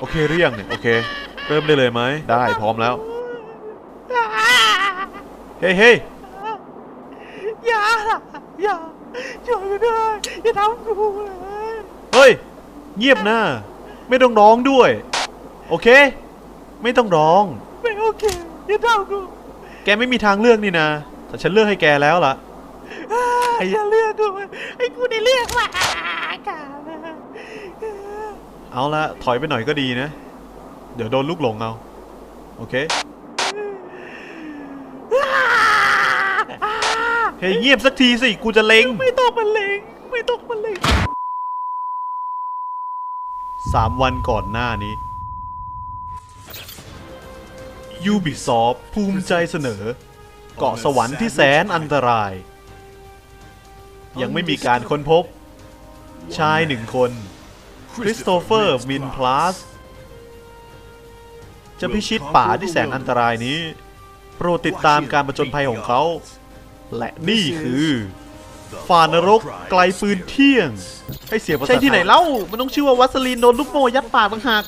โอเคหรือยังเนี่ยโอเค เริ่มได้เลยไหมได้พร้อมแล้ว เฮ้ยเฮ้ยอย่าล่ะอย่าช่วยกูด้วยอย่าทำกูเลยเฮ้ย เงียบนะไม่ต้องร้องด้วย โอเค ไม่ต้องร้อง ไม่โอเคอย่าทำกูแกไม่มีทางเลือกนี่นะแต่ฉันเลือกให้แกแล้วล่ะอ่าอย่าเลือกกูไอ้กูได้เลือกว่ะกา เอาละถอยไปหน่อยก็ดีนะ เดี๋ยวโดนลูกหลงเอา โอเค เฮ้ยเงียบสักทีสิ กูจะเล็ง ไม่ต้องมาเลงไม่ต้องมาเลงสามวันก่อนหน้านี้ Ubisoft ภูมิใจเสนอ เกาะสวรรค์ที่แสนอันตราย ยังไม่มีการค้นพบ ชายหนึ่งคน คริสโตเฟอร์มินพลัสจะพิชิตป่าที่แสนอันตรายนี้ โปรดติดตามการประจนภัยของเขา และนี่คือฝ่านรกไกลปืนเที่ยงให้เสียภาษาใช่ที่ไหนทยเล่า มันต้องชื่อว่าวัสลีนโดนลูกโม่ยัดปากต่างหาก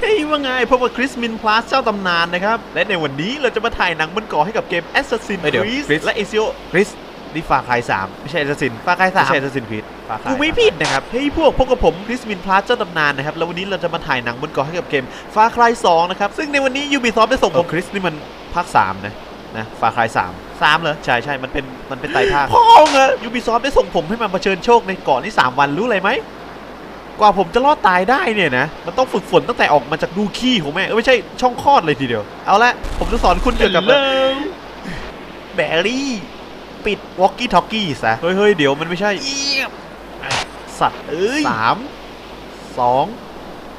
เฮ้ยว่าไงพบกับคริสมินพลัสเจ้าตำนานนะครับ และในวันนี้เราจะมาถ่ายหนังบนเกาะให้กับเกม Assassin's เอ้ยเดี๋ยว Creed Chris และ Ezio คริส นี่ฟาคายสามไม่ใช่แอสซินฟาคายสามไม่ใช่แอสซินคริสฟาคายกูไม่ผิดนะครับเฮ้ยพวกพบกับผมคริสมินพลัสเจ้าตำนานนะครับ แล้ววันนี้เราจะมาถ่ายหนังบนเกาะให้กับเกม Far Cry 2นะครับ ซึ่งในวันนี้ Ubisoft ได้ส่งผผมมคริสนี่มันภาคสามนะนะฟาคายสามสามเหรอ ใช่ใช่มันเป็นมันเป็นไตรภาคพ่อเงอะ Ubisoft ได้ส่งผมให้มาเผชิญโชคในเกาะนี่3วันรู้อะไรไหมกว่าผมจะรอดตายได้เนี่ยนะ มันต้องฝึกฝนตั้งแต่ออกมาจากดูขี้ของแม่เออไม่ใช่ช่องคลอดเลยทีเดียว เอาละผมจะสอนคุณเกี่ยวกับแบรี่ ปิดวอกกี้ท็อกกี้ซะเฮ้ยเฮ้ยเดี๋ยวมันไม่ใช่เยียบสัตว์เอ้ยสามสอง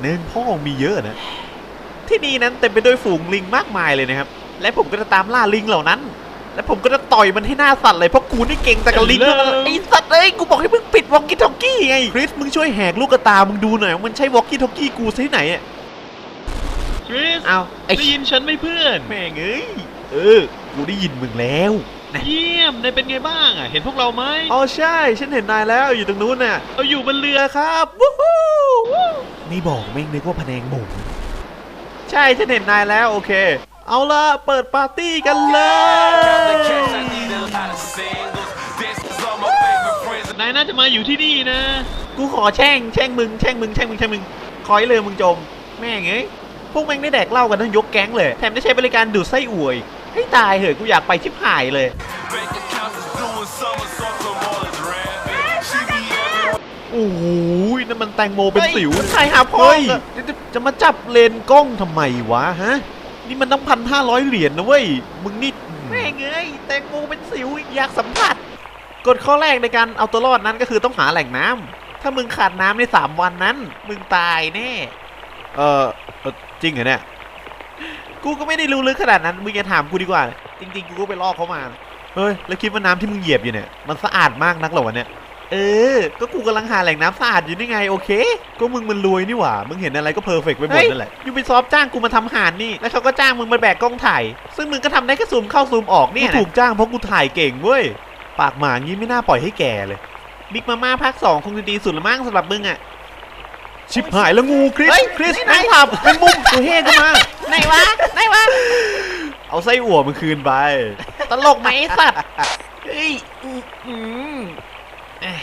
หนึ่งพ่อมีเยอะนะ ที่นี่นั้นเต็มไปด้วยฝูงลิงมากมายเลยนะครับ และผมก็จะตามล่าลิงเหล่านั้น และผมก็จะต่อยมันให้หน้าสั่นเลยเพราะกูนี่เก่งแต่กับลิง Hello ไอ้สัตว์เอ้ยกูบอกให้มึงปิดวอกกี้ท็อกกี้ไงคริสมึงช่วยแหกลูกกระตามึงดูหน่อยว่ามันใช่วอกกี้ทอกกี้กูซะที่ไหนอะคริสเอาไอ้ได้ยินฉันไหมเพื่อนแม่งเอ้ยเออกูได้ยินมึงแล้ว เยี่ยมนายเป็นไงบ้างอะ เห็นพวกเราไหมอ๋อใช่ ฉันเห็นนายแล้วอยู่ตรงนู้นน่ะเราอยู่บนเรือครับวู้ฮู้วู้ไม่บอกแม่งนึกว่าพะแนงหมูใช่ฉันเห็นนายแล้วโอเค เอาละเปิดปาร์ตี้กันเลยนายน่าจะมาอยู่ที่นี่นะ กูขอแช่งแช่งมึงแช่งมึงแช่งมึงแช่งมึงคอยเลยมึงจม แม่งเอ้ยพวกแม่งได้แดกเหล้ากันทั้งยกแก๊งเลย แถมได้ใช้บริการดูดไส้อวย ให้ตายเหอะกูอยากไปชิบหายเลย โอ้โหนั่นมันแตงโมเป็นสิวใครหาพ่อเฮ้ยอะจะจะมาจับเลนกล้องทำไมวะฮะ นี่มันตั้งพันห้าร้อยเหรียญนะเว้ย มึงนี่แม่งเอ้ยแตงโมเป็นสิวอยากสัมผัสกฎข้อแรกในการเอาตัวรอดนั้นก็คือต้องหาแหล่งน้ำถ้ามึงขาดน้ำในสามวันนั้น มึงตายแน่ เออเออจริงเหรอเนี่ย กูก็ไม่ได้รู้ลึกขนาดนั้น มึงอย่าถามกูดีกว่า จริงๆ กูก็ไปลอกเขามา เฮ้ย แล้วคิดว่าน้ำที่มึงเหยียบอยู่เนี่ย มันสะอาดมากนักเหรอวะเนี่ย เออ ก็กูกำลังหาแหล่งน้ำสะอาดอยู่นี่ไง โอเค ก็มึงมันรวยนี่หว่า มึงเห็นอะไรก็เพอร์เฟกต์ไปหมดเฮ้ยนั่นแหละยูไปซอฟจ้างกูมาทำหารนี่ แล้วเขาก็จ้างมึงมาแบกกล้องถ่าย ซึ่งมึงก็ทำได้แค่ซูมเข้าซูมออกเนี่เนี่ยยถูกจ้างเพราะกูถ่ายเก่งเว้ย ปากหมางี้ไม่น่าปล่อยให้แก่เลย บิ๊กมาม่าภาคสองคงจะดีสุดละมั้งสำหรับมึงอะ ชิบหายแล้วงูคริสเฮ้ยคริสไหน แมงผับแมงมุมตัวเฮ่ขึ้นมา ไหนวะไหนวะเอาไส้อั่วมันคืนไป ตลกไหมไอ้สัตว์เฮ้ยอืมอืมเอ้ย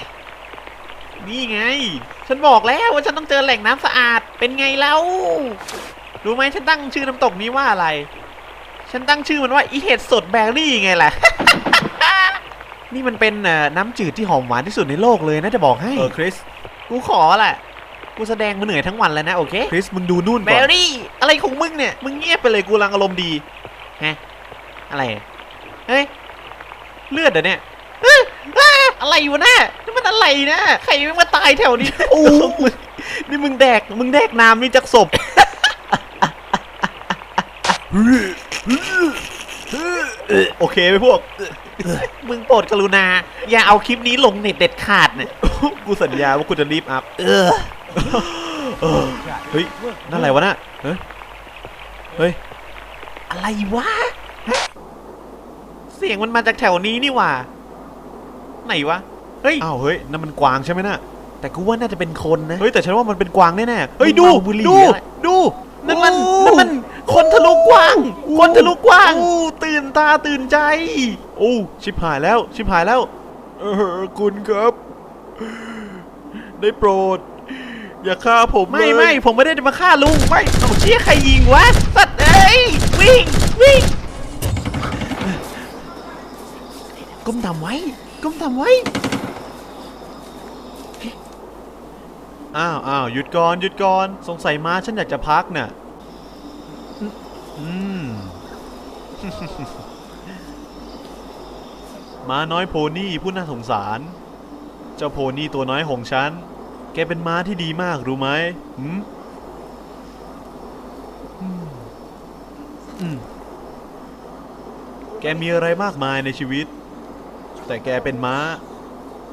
นี่ไง ฉันบอกแล้วว่าฉันต้องเจอแหล่งน้ำสะอาดเป็นไงเล่ารู้ไหมฉันตั้งชื่อน้ำตกนี้ว่าอะไร ฉันตั้งชื่อมันว่าอีเห็ดสดแบรี่ไงล่ะ นี่มันเป็นเอ่อน้ำจืดที่หอมหวานที่สุดในโลกเลยนะจะบอกให้ เออคริส กูขอแหละ กูแสดงมาเหนื่อยทั้งวันแล้วนะโอเคคริสมึงดูนู่นแบก่อนรี่อะไรของมึงเนี่ยมึงเงียบไปเลยกูกำลังอารมณ์ดีฮะอะไรอะเฮ้ยเลือดเหรอเนี่ยเอ้ยอ้าอะไรวะเนี่ยนี่มันอะไรนะใครแม่งมาตายแถวนี้โอ้มึงนี่มึงแดกมึงแดกน้ำนี่จากศพโอเคไหมพวก มึงโปรดกรุณา อย่าเอาคลิปนี้ลงเน็ตเด็ดขาดเนี่ย กูสัญญาว่ากูจะรีบอัพ เออ เออเฮ้ย นั่นอะไรวะน่ะเฮ้ยเฮ้ยอะไรวะฮะเสียงมันมาจากแถวนี้นี่หว่า ไหนวะ เฮ้ย อ้าว เฮ้ย นั่นมันกวางใช่ไหมน่ะ แต่กูว่าน่าจะเป็นคนนะ เฮ้ย แต่ฉันว่ามันเป็นกวางแน่ๆ เฮ้ย ดูมึงเมาบุหรี่ดูอะไรดู นั่นมันโอ้นั่นมัน คนทะลุกว้าง คนทะลุกว้างโอ้ตื่นตาตื่นใจ โอ้ ชิบหายแล้ว ชิบหายแล้ว เออ คุณครับ ได้โปรด อย่าฆ่าผมไม่เลยไม่ผมไม่ได้จะมาฆ่าลุงไม่เอาเชี่ยใครยิงวะสัตว์เอ้ยวิ่งวิ่งก้มทำไว้ก้มทำไว้อ้าวอ้าวหยุดก่อนหยุดก่อนสงสัยม้าฉันอยากจะพักน่ะอืมม้าน้อยโพนี่ผู้น่าสงสาร เจ้าโพนี่ตัวน้อยของฉันแกเป็นม้าที่ดีมากรู้ไหมหืมอืมอืมแกมีอะไรมากมายในชีวิต แต่แกเป็นม้า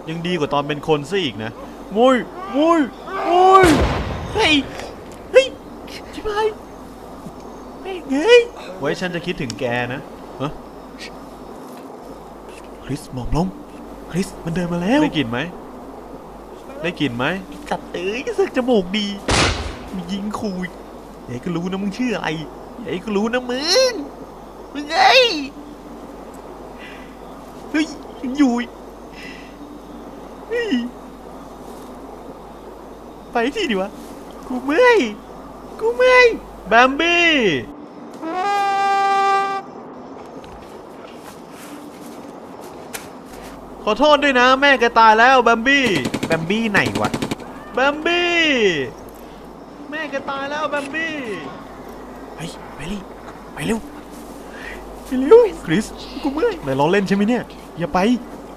ยังดีกว่าตอนเป็นคนซะอีกนะมุยมุยมุยเฮ้ยเฮ้ยชิบหายแม่งเฮ้ยไว้ฉันจะคิดถึงแกนะฮะคริสหมอบลงคริสมันเดินมาแล้ว ได้กลิ่นไหม ได้กลิ่นไหม สัตว์เอ้ยสึกจมูกดีมียิงคุยเดี๋ยก็รู้นะมึงชื่ออะไรเดี๋ยก็รู้นะมึงมึงไอ้ยเฮ้ยยังอยู่ไปที่ดีวะ กูเมื่อยกูเมื่อยแบมบี้ขอโทษด้วยนะ แม่แกตายแล้วแบมบี้แบมบี้ไหนวะ แบมบี้ แม่แกตายแล้วแบมบี้เฮ้ยไปเลยไปเร็วไปเร็วคริสกูเมื่อยไหนล้อเล่นใช่ไหมเนี่ย อย่าไป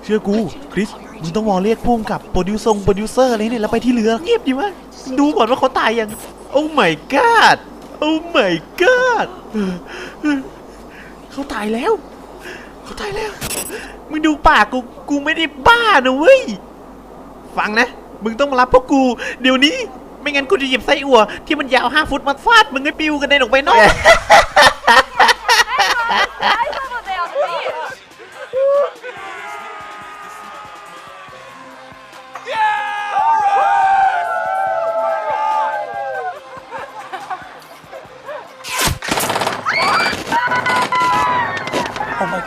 เชื่อกูคริสมึงต้องวอลเรียกพุ่มกับโปรดิวซงโปรดิวเซอร์อะไรเนี่ยแล้วไปที่เรือเงียบดิวะดูก่อนว่าเขาตายยังโอ้ my god โอ้ my god เขาตายแล้วเขาตายแล้วมึงดูปากกูกูไม่ได้บ้านะเว้ยฟังนะ มึงต้องมารับพวกกู เดี๋ยวนี้ ไม่งั้นกูจะหยิบไส้อั่วที่มันยาวห้าฟุตมาฟาดมึงให้ปิวกันเด็นออกไปนอก I thought that they on the beach.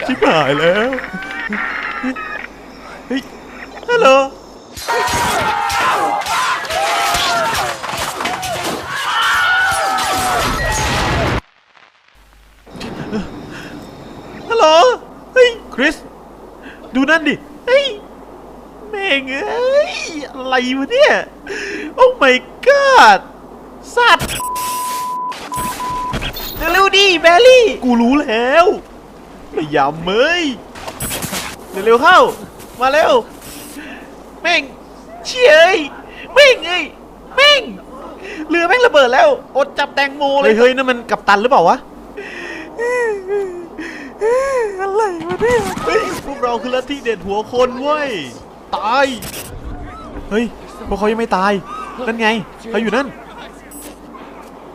ชิบหายแล้ว เฮ้ยฮัลโหล ฮัลโหลเฮ้ย คริส ดูนั่นดิ เฮ้ย แม่งเอ้ย อะไรวะเนี่ย โอ้ my god สัตว์เร็วๆดิแบลลี่ กูรู้แล้วไม่ยำเมยเร็วๆเข้า มาเร็ว แม่งเชี่ยเอ้ยแม่งเอ้ยแม่งเรือแม่งระเบิดแล้ว อดจับแตงโมเลย เฮ้ยนั่นมันกัปตันหรือเปล่าวะ อะไรวะเนี่ยเฮ้ยพวกเราคือลัทธิเด็ดหัวคนเว้ย ตาย เฮ้ย พวกเขายังไม่ตาย นั่นไงเขาอยู่นั่น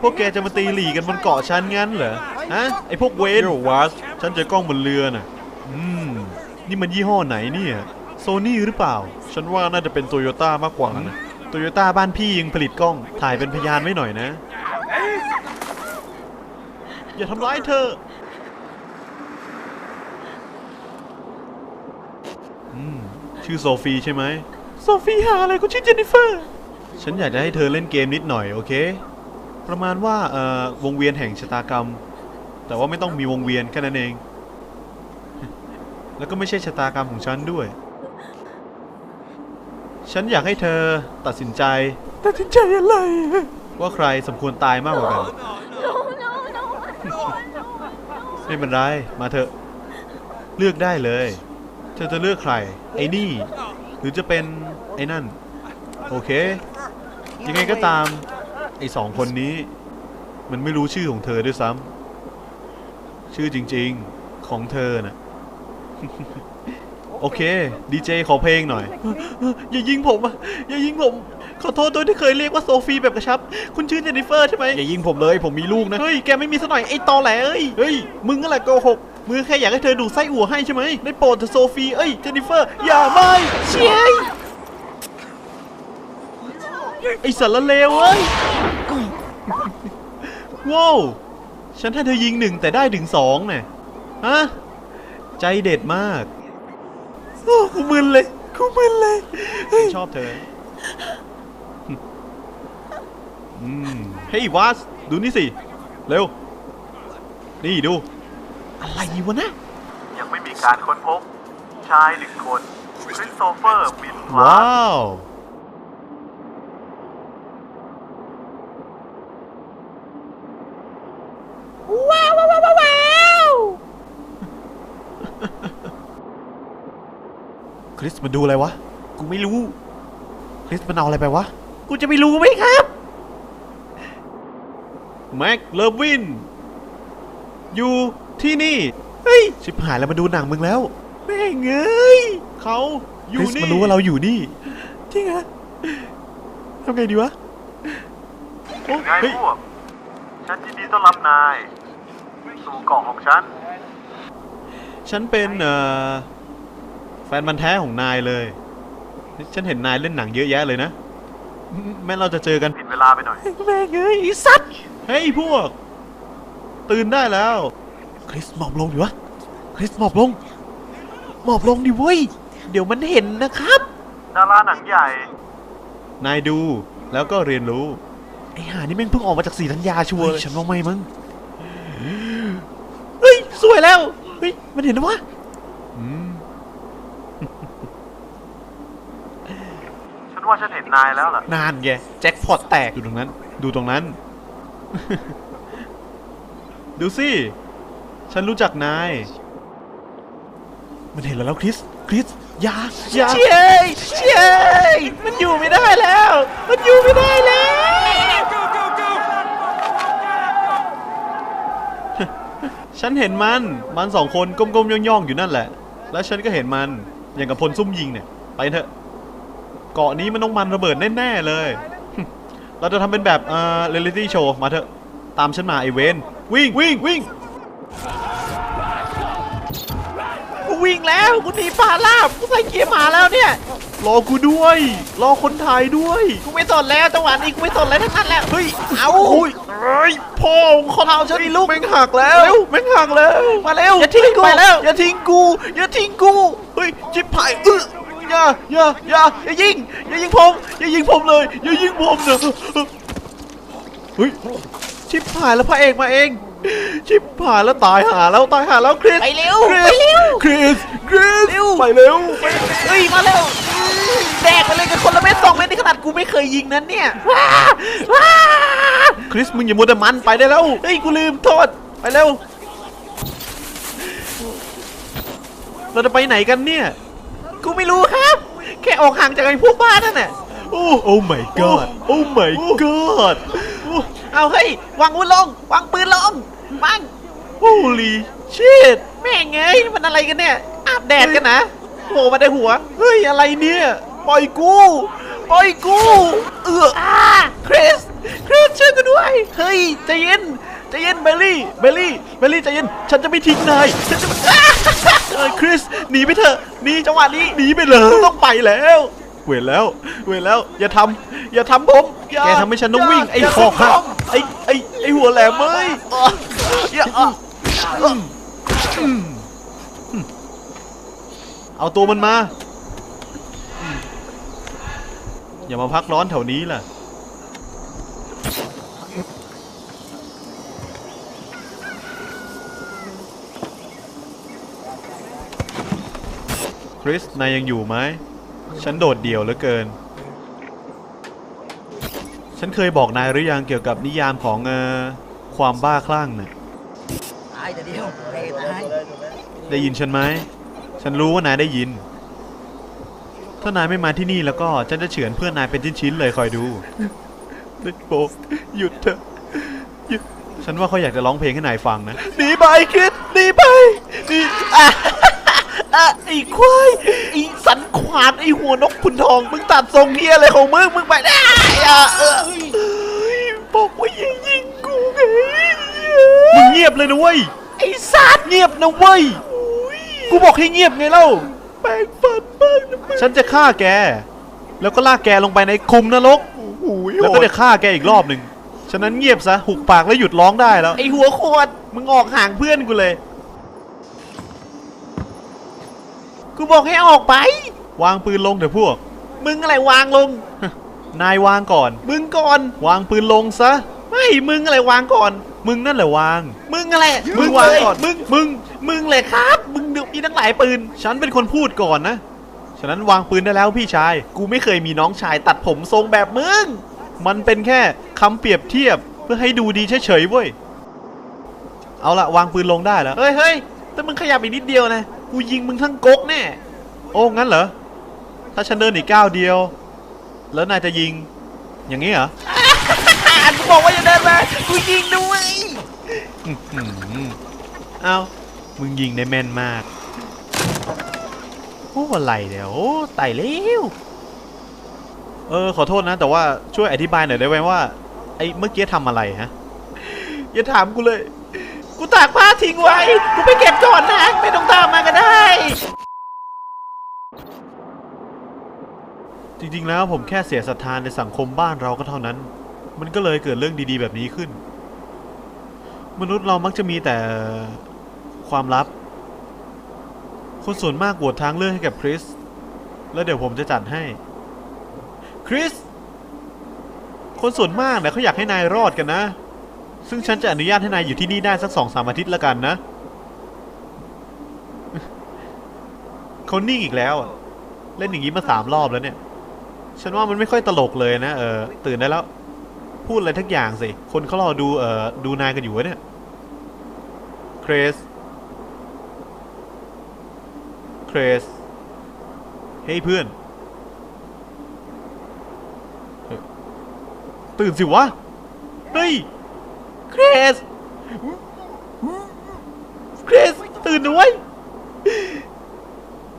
พวกแกจะมาตีหลีกันบนเกาะฉันงั้นเหรอ ฮะ ไอพวกเวนวัสฉันเจอกล้องบนเรือน่ะ อืม นี่มันยี่ห้อไหนเนี่ย โซนี่หรือเปล่า ฉันว่าน่าจะเป็นโตโยต้ามากกว่านะ โตโยต้าบ้านพี่ยังผลิตกล้อง ถ่ายเป็นพยานไว้หน่อยนะ อย่าทำร้ายเธอ อืม ชื่อโซฟีใช่ไหมโซฟีหาอะไรกูชื่อเจนนิเฟอร์ ฉันอยากจะให้เธอเล่นเกมนิดหน่อยโอเค ประมาณว่าเอ่อวงเวียนแห่งชะตากรรม แต่ว่าไม่ต้องมีวงเวียนแค่นั้นเอง แล้วก็ไม่ใช่ชะตากรรมของฉันด้วย ฉันอยากให้เธอตัดสินใจ ตัดสินใจอะไร ว่าใครสมควรตายมากกว่ากัน No, no, no, no, no. ไม่เป็นไร มาเถอะ เลือกได้เลย เธอจะเลือกใคร ไอ้นี่ หรือจะเป็นไอ้นั่น โอเค ยังไงก็ตาม ไอ้สองคนนี้ มันไม่รู้ชื่อของเธอด้วยซ้ำชื่อจริงๆของเธอน่ะ โอเค ดีเจขอเพลงหน่อย อย่ายิงผมอะอย่ายิงผม ขอโทษด้วยที่เคยเรียกว่าโซฟีแบบกระชับ คุณชื่อเจนนิเฟอร์ใช่ไหมอย่ายิงผมเลย ผมมีลูกนะ เฮ้ย แกไม่มีสักหน่อยไอ้ตอแหลเอ้ย เฮ้ย มึงนั่นแหละโกหก มึงแค่อยากให้เธอดูไส้อั่วให้ใช่ไหมได้โปรดเถอโซฟีเอ้ยเจนนิเฟอร์ อย่าไม่เชี่ยไอสารเลวเอ้ยว้าวฉันให้เธอยิงหนึ่งแต่ได้ถึงสองเนี่ยฮะใจเด็ดมากโอ้กูมึนเลยกูมึนเลยชอบเธอเฮ้ยวาสดูนี่สิ เร็ว นี่ดู อะไรวะนะ ยังไม่มีการค้นพบ ชายหนึ่งคนคริสโตเฟอร์บินพลาว้าว ว้าวว้าวว้าวว้าวคริสมันดูอะไรวะ กูไม่รู้ คริสมันเอาอะไรไปวะ กูจะไม่รู้ไหมครับ แม็กเลวิน อยู่ ที่นี่ เฮ้ย ชิบหายแล้วมาดูหนังมึงแล้วแม่งเอ้ยเขาอยู่นี่มันรู้ว่าเราอยู่นี่จริงเหรอทำไงดีวะโอ้ไงเฮ้ยพวก ฉันยินดีต้อนรับนาย สู่เกาะของฉัน ฉันเป็นเอ่อแฟนมันธุ์แท้ของนายเลย ฉันเห็นนายเล่นหนังเยอะแยะเลยนะ แม้เราจะเจอกันผิดเวลาไปหน่อยแม่งเอ้ยไอ้สัตว์เฮ้ยพวก ตื่นได้แล้ว คริสหมอบลงดิวะคริสหมอบลง หมอบลงดิเว้ย เดี๋ยวมันเห็นนะครับ ดาราหนังใหญ่ นายดูแล้วก็เรียนรู้ ไอ้ห่านี่แม่งเพิ่งออกมาจากสีธัญญาชัวร์เลยฉันว่าไม่มั้งเฮ้ย สวยแล้ว เฮ้ย มันเห็นนะวะอืมฉันว่าฉันเห็นนายแล้วล่ะ นานแกแจ็คพอตแตกอยู่ตรงนั้น ดูตรงนั้น ดูสิ ฉันรู้จักนาย มันเห็นแล้วแล้วคริส คริสอยาอยาเชยเชยมันอยู่ไม่ได้แล้ว มันอยู่ไม่ได้แล้ว ฉันเห็นมัน มันสองคนก้มๆย่องๆอยู่นั่นแหละ แล้วฉันก็เห็นมัน อย่างกับพลซุ่มยิงเนี่ย ไปเถอะ เกาะนี้มันต้องมันระเบิดแน่ๆเลย เราจะทำเป็นแบบเอ่อเรียลิตี้โชว์ มาเถอะ ตามฉันมาไอเวน วิ่งวิ่งวิ่งกู วิ่งแล้วกูหนีป่าลาบกูใส่เกียร์หมาแล้วเนี่ย รอกูด้วย รอคนถ่ายด้วย กูไม่สนแล้วจังหวะนี้กูไม่สนแล้วทั้งนั้นแล้วเฮ้ย เอาโอ้ยเอ้ยพ่อของข้อเท้าฉันลูกแม่งหักแล้วเร็วแม่งหักแล้ว มาเร็ว อย่าทิ้งกูไปแล้ว อย่าทิ้งกู อย่าทิ้งกู เฮ้ย จิบหายเอออย่าอย่าอย่าอย่ายิง อย่ายิงผม อย่ายิงผมเลย อย่ายิงผมนะเฮ้ย ชิบหายแล้วพระเอกมาเอง ชิบหายแล้วตายหาแล้วตายหาแล้วคริสไปเร็วคริไปสเร็วคริสคริสเร็วไปเร็วเฮ้ยมาเร็วแดกไปเลยกันคนละเม็ดสองเม็ดนี่ขนาดกูไม่เคยยิงนั้นเนี่ยว้าว้าคริสมึงอย่ามัวแต่มันไปได้แล้วเฮ้ยกูลืมโทษไปเร็วเราจะไปไหนกันเนี่ย กูไม่รู้ครับ แค่ออกห่างจากไอ้พวกบ้านนั่นน่ะโอ้โอ้ my god โอ้ my god เอาเฮ้ยวางอาวุธลง วางปืนลงวาง holy shit แม่งเอ้ยมันอะไรกันเนี่ย อาบแดดกันนะโผล่มาในหัว เฮ้ย อะไรเนี่ย ปล่อยกู ปล่อยกู เอออ่าคริส คริสช่วยกูด้วย เฮ้ยใจเย็นใจเย็นเบลลี่ เบลลี่ เบลลี่ใจเย็น ฉันจะไม่ทิ้งนาย ฉันจะไม่เออคริส หนีไปเถอะ หนีจังหวะนี้ หนีไปเลย ต้องไปแล้ว เวรแล้ว เวรแล้ว อย่าทำอย่าทำผมอย่าแกทำให้ฉันต้องวิ่งไอ้หอกหักไอ้ไอ้ไอ้หัวแหลมเอ้ยอย่าอะอืมอืมอืมเอาตัวมันมา อย่ามาพักร้อนแถวนี้ล่ะคริสนายยังอยู่ไหม ฉันโดดเดี่ยวเหลือเกิน ฉันเคยบอกนายหรือยังเกี่ยวกับนิยามของเออความบ้าคลั่งน่ะตายแต่เดียวเตะตายได้ยินฉันไหม ฉันรู้ว่านายได้ยิน ถ้านายไม่มาที่นี่แล้วก็ฉันจะเฉือนเพื่อนนายเป็นชิ้นๆเลยคอยดูได้โปรดหยุดเถอะหยุดฉันว่าเขาอยากจะร้องเพลงให้นายฟังนะหนีไปคริสหนีไปหนีอะไอ้ควายานไอ้หัวนกขุนทองมึงตัดทรงเฮียอะไรของมึงมึงไปได้อะเออบอกว่าอย่ายิงกูไงมึงเงียบเลยนะเว้ยไอ้สัตว์เงียบนะเว้ยกูบอกให้เงียบไงเล่าแปลงฟันบ้างนะฉันจะฆ่าแก แล้วก็ลากแกลงไปในคุมนรกแล้วก็จะฆ่าแกอีกรอบหนึ่งฉะนั้นเงียบซะหุบปากแล้วหยุดร้องได้แล้วไอหัวโคตรมึงออกห่างเพื่อนกูเลย กูบอกให้ออกไป วางปืนลงเถอะพวก มึงอะไรวางลง นายวางก่อน มึงก่อน วางปืนลงซะ ไม่มึงอะไรวางก่อน มึงนั่นแหละวาง มึงอะไร มึงวางก่อน มึง มึง มึงเลยครับ มึงดูมีทั้งหลายปืน ฉันเป็นคนพูดก่อนนะ ฉะนั้นวางปืนได้แล้วพี่ชาย กูไม่เคยมีน้องชายตัดผมทรงแบบมึง มันเป็นแค่คำเปรียบเทียบเพื่อให้ดูดีเฉยๆเว้ย เอาละวางปืนลงได้แล้ว เฮ้ยเฮ้ยแต่มึงขยับอีกนิดเดียวนะ กูยิงมึงทั้งก๊กแน่ โอ้งั้นเหรอ ถ้าฉันเดินอีกก้าวเดียว แล้วนายจะยิง อย่างนี้เหรออ่านกูบอกว่าอย่าเดินมากูยิงด้วยอื้อหือเอามึงยิงได้แม่นมากโอ้อะไรเดี๋ยวโอ้ไต่เร็วเออขอโทษนะ แต่ว่าช่วยอธิบายหน่อยได้ไหมว่าไอ้เมื่อกี้ทำอะไรฮะอย่าถามกูเลย กูตากผ้าทิ้งไว้ กูไปเก็บก่อนนะ ไม่ต้องตามมาก็ได้ จริงๆแล้วผมแค่เสียศรัทธาในสังคมบ้านเราก็เท่านั้น มันก็เลยเกิดเรื่องดีๆแบบนี้ขึ้น มนุษย์เรามักจะมีแต่ความลับ คนส่วนมากโหวตทางเลือกให้กับคริส แล้วเดี๋ยวผมจะจัดให้ คริส คนส่วนมากเนี่ยเขาอยากให้นายรอดกันนะ ซึ่งฉันจะอนุญาตให้นายอยู่ที่นี่ได้สักสองสามอาทิตย์ละกันนะ เขานิ่งอีกแล้ว เล่นอย่างนี้มาสามรอบแล้วเนี่ย ฉันว่ามันไม่ค่อยตลกเลยนะเออตื่นได้แล้ว พูดอะไรทักอย่างสิ คนเขารอดูเออดูนายกันอยู่วะเนี่ยเครสเครสเฮ้ยเพื่อน ตื่นสิวะ เฮ้ยเครสเครสตื่นด้วย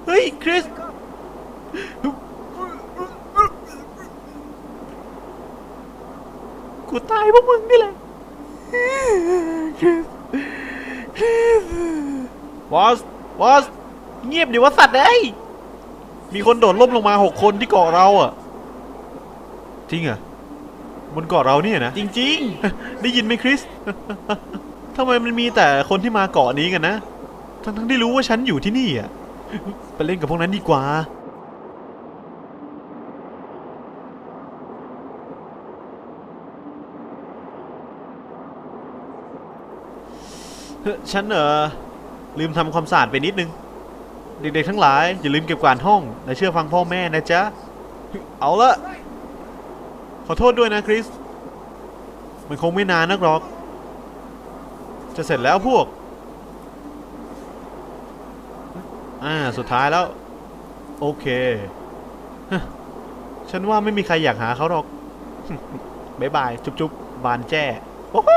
เฮ้ยคริส กูตายเพราะมึงนี่แหละวอสวอสเงียบดิว่าสัตว์เอ้ยมีคนโดดล่มลงมาหกคนที่เกาะเราอะจริงเหรอะบนเกาะเราเนี่ยนะจริงได้ยินไหมคริสทำไมมันมีแต่คนที่มาเกาะนี้กันนะทั้งทั้งๆที่รู้ว่าฉันอยู่ที่นี่อะไปเล่นกับพวกนั้นดีกว่า ฉันเออลืมทำความสะอาดไปนิดนึง เด็กๆทั้งหลาย อย่าลืมเก็บกวาดห้อง และเชื่อฟังพ่อแม่นะจ๊ะ เอาละ ขอโทษด้วยนะคริส มันคงไม่นานนักหรอก จะเสร็จแล้วพวก อ่า สุดท้ายแล้ว โอเค ฉันว่าไม่มีใครอยากหาเขาหรอก บ๊ายบาย จุ๊บๆ บานแจ้โอ้โห